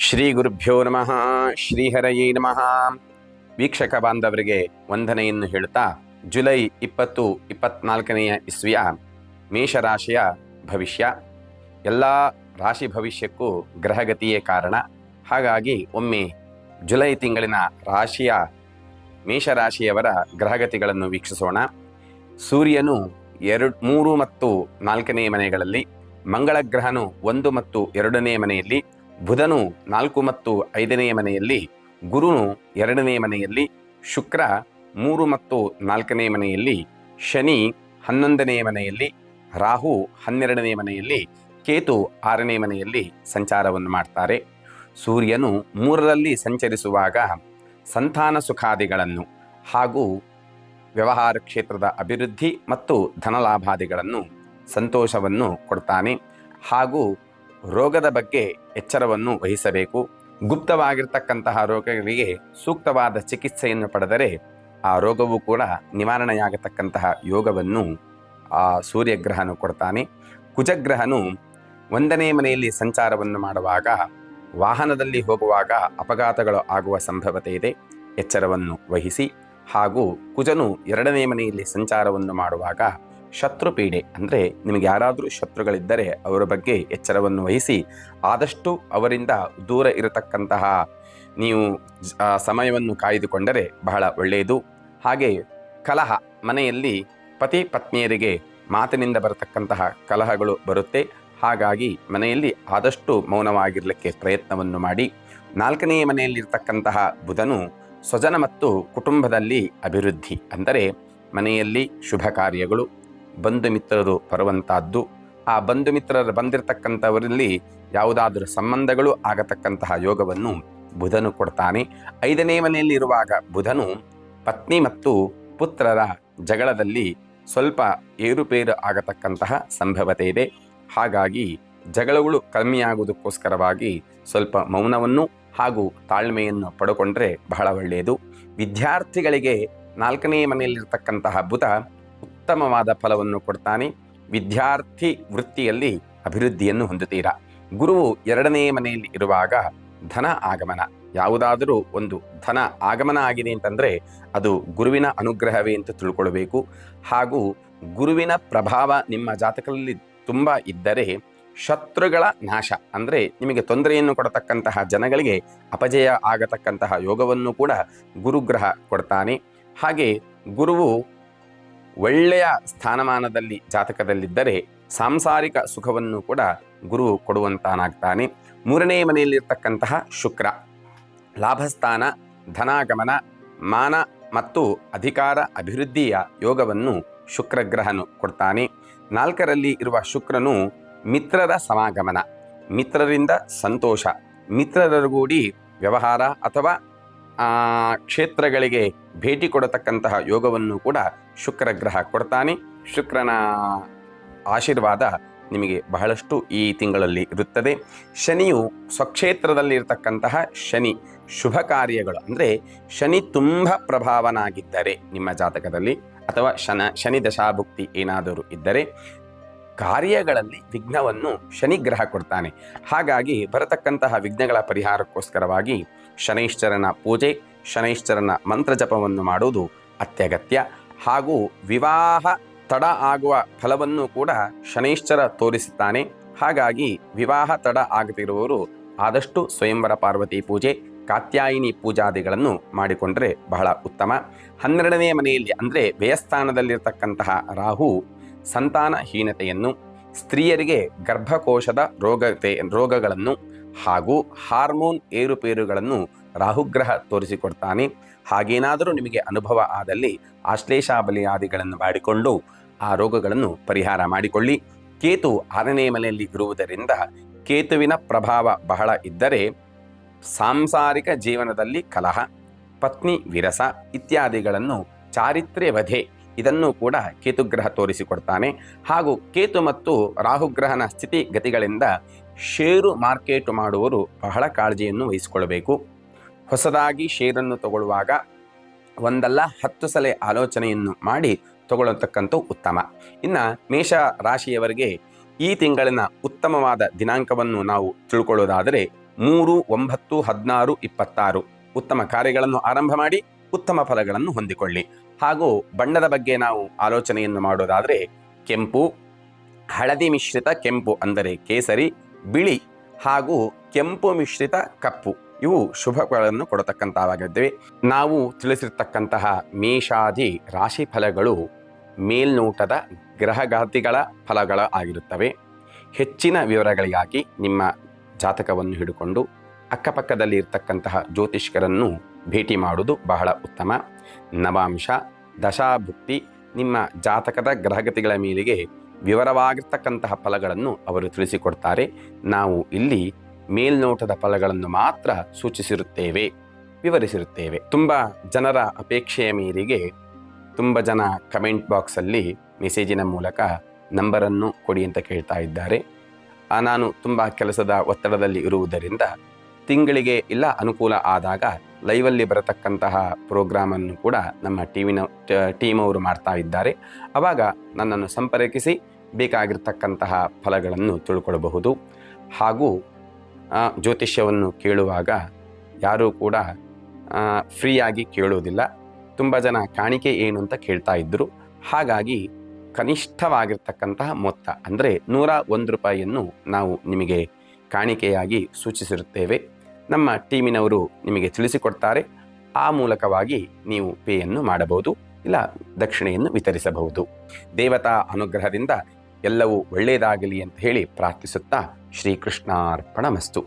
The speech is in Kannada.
ಶ್ರೀ ಗುರುಭ್ಯೋ ನಮಃ, ಶ್ರೀಹರಯೇ ನಮಃ. ವೀಕ್ಷಕ ಬಾಂಧವರಿಗೆ ವಂದನೆಯನ್ನು ಹೇಳುತ್ತಾ ಜುಲೈ ಇಪ್ಪತ್ತು ಇಪ್ಪತ್ನಾಲ್ಕನೆಯ ಇಸ್ವಿಯ ಮೇಷರಾಶಿಯ ಭವಿಷ್ಯ. ಎಲ್ಲ ರಾಶಿ ಭವಿಷ್ಯಕ್ಕೂ ಗ್ರಹಗತಿಯೇ ಕಾರಣ. ಹಾಗಾಗಿ ಒಮ್ಮೆ ಜುಲೈ ತಿಂಗಳಿನ ರಾಶಿಯ ಮೇಷರಾಶಿಯವರ ಗ್ರಹಗತಿಗಳನ್ನು ವೀಕ್ಷಿಸೋಣ. ಸೂರ್ಯನು ಎರಡು, ಮೂರು ಮತ್ತು ನಾಲ್ಕನೇ ಮನೆಗಳಲ್ಲಿ ಮಂಗಳ ಗ್ರಹನು ಒಂದು ಮತ್ತು ಎರಡನೇ ಮನೆಯಲ್ಲಿ ಬುಧನು ನಾಲ್ಕು ಮತ್ತು ಐದನೆಯ ಮನೆಯಲ್ಲಿ, ಗುರುನು ಎರಡನೇ ಮನೆಯಲ್ಲಿ, ಶುಕ್ರ ಮೂರು ಮತ್ತು ನಾಲ್ಕನೇ ಮನೆಯಲ್ಲಿ, ಶನಿ ಹನ್ನೊಂದನೇ ಮನೆಯಲ್ಲಿ, ರಾಹು ಹನ್ನೆರಡನೇ ಮನೆಯಲ್ಲಿ, ಕೇತು ಆರನೇ ಮನೆಯಲ್ಲಿ ಸಂಚಾರವನ್ನು ಮಾಡ್ತಾರೆ. ಸೂರ್ಯನು ಮೂರರಲ್ಲಿ ಸಂಚರಿಸುವಾಗ ಸಂತಾನ ಸುಖಾದಿಗಳನ್ನು ಹಾಗೂ ವ್ಯವಹಾರ ಕ್ಷೇತ್ರದ ಅಭಿವೃದ್ಧಿ ಮತ್ತು ಧನಲಾಭಾದಿಗಳನ್ನು ಸಂತೋಷವನ್ನು ಕೊಡ್ತಾನೆ ಹಾಗೂ ರೋಗದ ಬಗ್ಗೆ ಎಚ್ಚರವನ್ನು ವಹಿಸಬೇಕು. ಗುಪ್ತವಾಗಿರ್ತಕ್ಕಂತಹ ರೋಗಗಳಿಗೆ ಸೂಕ್ತವಾದ ಚಿಕಿತ್ಸೆಯನ್ನು ಪಡೆದರೆ ಆ ರೋಗವು ಕೂಡ ನಿವಾರಣೆಯಾಗತಕ್ಕಂತಹ ಯೋಗವನ್ನು ಆ ಸೂರ್ಯಗ್ರಹನು ಕೊಡ್ತಾನೆ. ಕುಜಗ್ರಹನು ಒಂದನೇ ಮನೆಯಲ್ಲಿ ಸಂಚಾರವನ್ನು ಮಾಡುವಾಗ, ವಾಹನದಲ್ಲಿ ಹೋಗುವಾಗ ಅಪಘಾತಗಳು ಆಗುವ ಸಂಭವತೆ ಇದೆ. ಎಚ್ಚರವನ್ನು ವಹಿಸಿ ಹಾಗೂ ಕುಜನು ಎರಡನೇ ಮನೆಯಲ್ಲಿ ಸಂಚಾರವನ್ನು ಮಾಡುವಾಗ ಶತ್ರು ಪೀಡೆ ಅಂದರೆ ನಿಮಗೆ ಯಾರಾದರೂ ಶತ್ರುಗಳಿದ್ದರೆ ಅವರ ಬಗ್ಗೆ ಎಚ್ಚರವನ್ನು ವಹಿಸಿ, ಆದಷ್ಟು ಅವರಿಂದ ದೂರ ಇರತಕ್ಕಂತಹ ನೀವು ಸಮಯವನ್ನು ಕಾಯ್ದುಕೊಂಡರೆ ಬಹಳ ಒಳ್ಳೆಯದು. ಹಾಗೆ ಕಲಹ, ಮನೆಯಲ್ಲಿ ಪತಿ ಪತ್ನಿಯರಿಗೆ ಮಾತಿನಿಂದ ಬರತಕ್ಕಂತಹ ಕಲಹಗಳು ಬರುತ್ತೆ. ಹಾಗಾಗಿ ಮನೆಯಲ್ಲಿ ಆದಷ್ಟು ಮೌನವಾಗಿರಲಿಕ್ಕೆ ಪ್ರಯತ್ನವನ್ನು ಮಾಡಿ. ನಾಲ್ಕನೇ ಮನೆಯಲ್ಲಿರ್ತಕ್ಕಂತಹ ಬುಧನು ಸ್ವಜನ ಮತ್ತು ಕುಟುಂಬದಲ್ಲಿ ಅಭಿವೃದ್ಧಿ ಅಂದರೆ ಮನೆಯಲ್ಲಿ ಶುಭ ಕಾರ್ಯಗಳು ಬಂಧು ಮಿತ್ರರು ಬರುವಂತಹದ್ದು. ಆ ಬಂಧು ಮಿತ್ರರು ಬಂದಿರತಕ್ಕಂಥವರಲ್ಲಿ ಯಾವುದಾದರೂ ಸಂಬಂಧಗಳು ಆಗತಕ್ಕಂತಹ ಯೋಗವನ್ನು ಬುಧನು ಕೊಡ್ತಾನೆ. ಐದನೇ ಮನೆಯಲ್ಲಿ ಇರುವಾಗ ಬುಧನು ಪತ್ನಿ ಮತ್ತು ಪುತ್ರರ ಜಗಳದಲ್ಲಿ ಸ್ವಲ್ಪ ಏರುಪೇರು ಆಗತಕ್ಕಂತಹ ಸಂಭವತೆ ಇದೆ. ಹಾಗಾಗಿ ಜಗಳಗಳು ಕಮ್ಮಿಯಾಗುವುದಕ್ಕೋಸ್ಕರವಾಗಿ ಸ್ವಲ್ಪ ಮೌನವನ್ನು ಹಾಗೂ ತಾಳ್ಮೆಯನ್ನು ಪಡ್ಕೊಂಡ್ರೆ ಬಹಳ ಒಳ್ಳೆಯದು. ವಿದ್ಯಾರ್ಥಿಗಳಿಗೆ ನಾಲ್ಕನೇ ಮನೆಯಲ್ಲಿರ್ತಕ್ಕಂತಹ ಬುಧ ಉತ್ತಮವಾದ ಫಲವನ್ನು ಕೊಡ್ತಾನೆ. ವಿದ್ಯಾರ್ಥಿ ವೃತ್ತಿಯಲ್ಲಿ ಅಭಿವೃದ್ಧಿಯನ್ನು ಹೊಂದುತ್ತೀರಾ? ಗುರುವು ಎರಡನೇ ಮನೆಯಲ್ಲಿ ಇರುವಾಗ ಧನ ಆಗಮನ. ಯಾವುದಾದರೂ ಒಂದು ಧನ ಆಗಮನ ಆಗಿದೆ ಅಂತಂದರೆ ಅದು ಗುರುವಿನ ಅನುಗ್ರಹವೇ ಅಂತ ತಿಳ್ಕೊಳ್ಬೇಕು. ಹಾಗೂ ಗುರುವಿನ ಪ್ರಭಾವ ನಿಮ್ಮ ಜಾತಕದಲ್ಲಿ ತುಂಬ ಇದ್ದರೆ ಶತ್ರುಗಳ ನಾಶ, ಅಂದರೆ ನಿಮಗೆ ತೊಂದರೆಯನ್ನು ಕೊಡತಕ್ಕಂತಹ ಜನಗಳಿಗೆ ಅಪಜಯ ಆಗತಕ್ಕಂತಹ ಯೋಗವನ್ನು ಕೂಡ ಗುರುಗ್ರಹ ಕೊಡ್ತಾನೆ. ಹಾಗೆ ಗುರುವು ಒಳ್ಳೆಯ ಸ್ಥಾನಮಾನದಲ್ಲಿ ಜಾತಕದಲ್ಲಿದ್ದರೆ ಸಾಂಸಾರಿಕ ಸುಖವನ್ನು ಕೂಡ ಗುರು ಕೊಡುವಂತಾನಾಗ್ತಾನೆ. ಮೂರನೇ ಮನೆಯಲ್ಲಿರ್ತಕ್ಕಂತಹ ಶುಕ್ರ. ಲಾಭಸ್ಥಾನ, ಧನಾಗಮನ, ಮಾನ ಮತ್ತು ಅಧಿಕಾರ ಅಭಿವೃದ್ಧಿಯ ಯೋಗವನ್ನು ಶುಕ್ರಗ್ರಹನು ಕೊಡ್ತಾನೆ. ನಾಲ್ಕರಲ್ಲಿ ಇರುವ ಶುಕ್ರನು ಮಿತ್ರರ ಸಮಾಗಮನ. ಮಿತ್ರರಿಂದ ಸಂತೋಷ. ಮಿತ್ರರಗೂಡಿ ವ್ಯವಹಾರ ಅಥವಾ ಕ್ಷೇತ್ರಗಳಿಗೆ ಭೇಟಿ ಕೊಡತಕ್ಕಂತಹ ಯೋಗವನ್ನು ಕೂಡ ಶುಕ್ರಗ್ರಹ ಕೊಡ್ತಾನೆ. ಶುಕ್ರನ ಆಶೀರ್ವಾದ ನಿಮಗೆ ಬಹಳಷ್ಟು ಈ ತಿಂಗಳಲ್ಲಿ ಇರುತ್ತದೆ. ಶನಿಯು ಸ್ವಕ್ಷೇತ್ರದಲ್ಲಿರ್ತಕ್ಕಂತಹ ಶನಿ ಶುಭ ಕಾರ್ಯಗಳು, ಅಂದರೆ ಶನಿ ತುಂಬ ಪ್ರಭಾವನಾಗಿದ್ದರೆ ನಿಮ್ಮ ಜಾತಕದಲ್ಲಿ, ಅಥವಾ ಶನ, ಶನಿ ದಶಾಭುಕ್ತಿ ಏನಾದರೂ ಇದ್ದರೆ ಕಾರ್ಯಗಳಲ್ಲಿ ವಿಘ್ನವನ್ನು ಶನಿಗ್ರಹ ಕೊಡ್ತಾನೆ. ಹಾಗಾಗಿ ಬರತಕ್ಕಂತಹ ವಿಘ್ನಗಳ ಪರಿಹಾರಕ್ಕೋಸ್ಕರವಾಗಿ ಶನೈಶ್ಚರನ ಪೂಜೆ, ಶನೈಶ್ಚರನ ಮಂತ್ರ ಜಪವನ್ನು ಮಾಡುವುದು ಅತ್ಯಗತ್ಯ. ಹಾಗೂ ವಿವಾಹ ತಡ ಆಗುವ ಫಲವನ್ನು ಕೂಡ ಶನೈಶ್ಚರ ತೋರಿಸುತ್ತಾನೆ. ಹಾಗಾಗಿ ವಿವಾಹ ತಡ ಆಗದಿರುವವರು ಆದಷ್ಟು ಸ್ವಯಂವರ ಪಾರ್ವತಿ ಪೂಜೆ, ಕಾತ್ಯಾಯಿನಿ ಪೂಜಾದಿಗಳನ್ನು ಮಾಡಿಕೊಂಡರೆ ಬಹಳ ಉತ್ತಮ. ಹನ್ನೆರಡನೇ ಮನೆಯಲ್ಲಿ ಅಂದರೆ ವ್ಯಯಸ್ಥಾನದಲ್ಲಿರತಕ್ಕಂತಹ ರಾಹು ಸಂತಾನಹೀನತೆಯನ್ನು, ಸ್ತ್ರೀಯರಿಗೆ ಗರ್ಭಕೋಶದ ರೋಗತೆ, ರೋಗಗಳನ್ನು ಹಾಗೂ ಹಾರ್ಮೋನ್ ಏರುಪೇರುಗಳನ್ನು ರಾಹುಗ್ರಹ ತೋರಿಸಿಕೊಡ್ತಾನೆ. ಹಾಗೇನಾದರೂ ನಿಮಗೆ ಅನುಭವ ಆದಲ್ಲಿ ಆಶ್ಲೇಷಾಬಲಿಯಾದಿಗಳನ್ನು ಮಾಡಿಕೊಂಡು ಆ ರೋಗಗಳನ್ನು ಪರಿಹಾರ ಮಾಡಿಕೊಳ್ಳಿ. ಕೇತು ಆರನೇ ಮನೆಯಲ್ಲಿ ಇರುವುದರಿಂದ ಕೇತುವಿನ ಪ್ರಭಾವ ಬಹಳ ಇದ್ದರೆ ಸಾಂಸಾರಿಕ ಜೀವನದಲ್ಲಿ ಕಲಹ, ಪತ್ನಿ ವಿರಸ ಇತ್ಯಾದಿಗಳನ್ನು ಚಾರಿತ್ರ್ಯ ವಧೆ ಇದನ್ನು ಕೂಡ ಕೇತುಗ್ರಹ ತೋರಿಸಿಕೊಡ್ತಾನೆ. ಹಾಗೂ ಕೇತು ಮತ್ತು ರಾಹುಗ್ರಹನ ಸ್ಥಿತಿಗತಿಗಳಿಂದ ಷೇರು ಮಾರ್ಕೆಟ್ ಮಾಡುವರು ಬಹಳ ಕಾಳಜಿಯನ್ನು ವಹಿಸಿಕೊಳ್ಳಬೇಕು. ಹೊಸದಾಗಿ ಷೇರನ್ನು ತಗೊಳ್ಳುವಾಗ ಒಂದಲ್ಲ ಹತ್ತು ಸಲ ಆಲೋಚನೆಯನ್ನು ಮಾಡಿ ತಗೊಳ್ಳತಕ್ಕಂಥ ಉತ್ತಮ. ಇನ್ನು ಮೇಷ ರಾಶಿಯವರಿಗೆ ಈ ತಿಂಗಳಿನ ಉತ್ತಮವಾದ ದಿನಾಂಕವನ್ನು ನಾವು ತಿಳ್ಕೊಳ್ಳೋದಾದರೆ ಮೂರು, ಒಂಬತ್ತು, ಹದಿನಾರು, ಇಪ್ಪತ್ತಾರು. ಉತ್ತಮ ಕಾರ್ಯಗಳನ್ನು ಆರಂಭ ಮಾಡಿ ಉತ್ತಮ ಫಲಗಳನ್ನು ಹೊಂದಿಕೊಳ್ಳಿ. ಹಾಗೂ ಬಣ್ಣದ ಬಗ್ಗೆ ನಾವು ಆಲೋಚನೆಯನ್ನು ಮಾಡೋದಾದರೆ ಕೆಂಪು, ಹಳದಿ ಮಿಶ್ರಿತ ಕೆಂಪು ಅಂದರೆ ಕೇಸರಿ, ಬಿಳಿ ಹಾಗೂ ಕೆಂಪು ಮಿಶ್ರಿತ ಕಪ್ಪು. ಇವು ಶುಭಗಳನ್ನು ಕೊಡತಕ್ಕಂಥವಾಗಿದ್ದೇವೆ ನಾವು ತಿಳಿಸಿರ್ತಕ್ಕಂತಹ ಮೇಷಾದಿ ರಾಶಿ ಫಲಗಳು ಮೇಲ್ನೋಟದ ಗ್ರಹಗಾತಿಗಳ ಫಲಗಳ ಆಗಿರುತ್ತವೆ. ಹೆಚ್ಚಿನ ವಿವರಗಳಿಗಾಗಿ ನಿಮ್ಮ ಜಾತಕವನ್ನು ಹಿಡಿಕೊಂಡು ಅಕ್ಕಪಕ್ಕದಲ್ಲಿ ಇರತಕ್ಕಂತಹ ಜ್ಯೋತಿಷ್ಕರನ್ನು ಭೇಟಿ ಮಾಡುವುದು ಬಹಳ ಉತ್ತಮ. ನವಾಂಶ, ದಶಾಭುಕ್ತಿ ನಿಮ್ಮ ಜಾತಕದ ಗ್ರಹಗತಿಗಳ ಮೇಲೆಗೆ ವಿವರವಾಗಿರ್ತಕ್ಕಂತಹ ಫಲಗಳನ್ನು ಅವರು ತಿಳಿಸಿಕೊಡ್ತಾರೆ. ನಾವು ಇಲ್ಲಿ ಮೇಲ್ನೋಟದ ಫಲಗಳನ್ನು ಮಾತ್ರ ಸೂಚಿಸಿರುತ್ತೇವೆ, ವಿವರಿಸಿರುತ್ತೇವೆ. ತುಂಬ ಜನರ ಅಪೇಕ್ಷೆಯ ಮೇರೆಗೆ ತುಂಬ ಜನ ಕಮೆಂಟ್ ಬಾಕ್ಸಲ್ಲಿ ಮೆಸೇಜಿನ ಮೂಲಕ ನಂಬರನ್ನು ಕೊಡಿ ಅಂತ ಕೇಳ್ತಾ ಇದ್ದಾರೆ. ನಾನು ತುಂಬ ಕೆಲಸದ ಒತ್ತಡದಲ್ಲಿ ಇರುವುದರಿಂದ ತಿಂಗಳಿಗೆ ಇಲ್ಲ, ಅನುಕೂಲ ಆದಾಗ ಲೈವಲ್ಲಿ ಬರತಕ್ಕಂತಹ ಪ್ರೋಗ್ರಾಮನ್ನು ಕೂಡ ನಮ್ಮ ಟಿವಿನ ಟೀಮ್ ಅವರು ಮಾಡ್ತಾ ಇದ್ದಾರೆ. ಆವಾಗ ನನ್ನನ್ನು ಸಂಪರ್ಕಿಸಿ ಬೇಕಾಗಿರ್ತಕ್ಕಂತಹ ಫಲಗಳನ್ನು ತಿಳ್ಕೊಳ್ಬಹುದು. ಹಾಗೂ ಜ್ಯೋತಿಷ್ಯವನ್ನು ಕೇಳುವಾಗ ಯಾರೂ ಕೂಡ ಫ್ರೀಯಾಗಿ ಕೇಳೋದಿಲ್ಲ ತುಂಬ ಜನ ಕಾಣಿಕೆ ಏನು ಅಂತ ಕೇಳ್ತಾ ಇದ್ದರು ಹಾಗಾಗಿ ಕನಿಷ್ಠವಾಗಿರ್ತಕ್ಕಂತಹ ಮೊತ್ತ, ಅಂದರೆ ನೂರ ಒಂದು ರೂಪಾಯಿಯನ್ನು ನಾವು ನಿಮಗೆ ಕಾಣಿಕೆಯಾಗಿ ಸೂಚಿಸಿರುತ್ತೇವೆ. ನಮ್ಮ ಟೀಮಿನವರು ನಿಮಗೆ ತಿಳಿಸಿಕೊಡ್ತಾರೆ. ಆ ಮೂಲಕವಾಗಿ ನೀವು ಪೇಯನ್ನು ಮಾಡಬಹುದು, ಇಲ್ಲ ದಕ್ಷಿಣೆಯನ್ನು ವಿತರಿಸಬಹುದು. ದೇವತಾ ಅನುಗ್ರಹದಿಂದ ಎಲ್ಲವೂ ಒಳ್ಳೆಯದಾಗಲಿ ಅಂತ ಹೇಳಿ ಪ್ರಾರ್ಥಿಸುತ್ತಾ ಶ್ರೀಕೃಷ್ಣಾರ್ಪಣ ಮಸ್ತು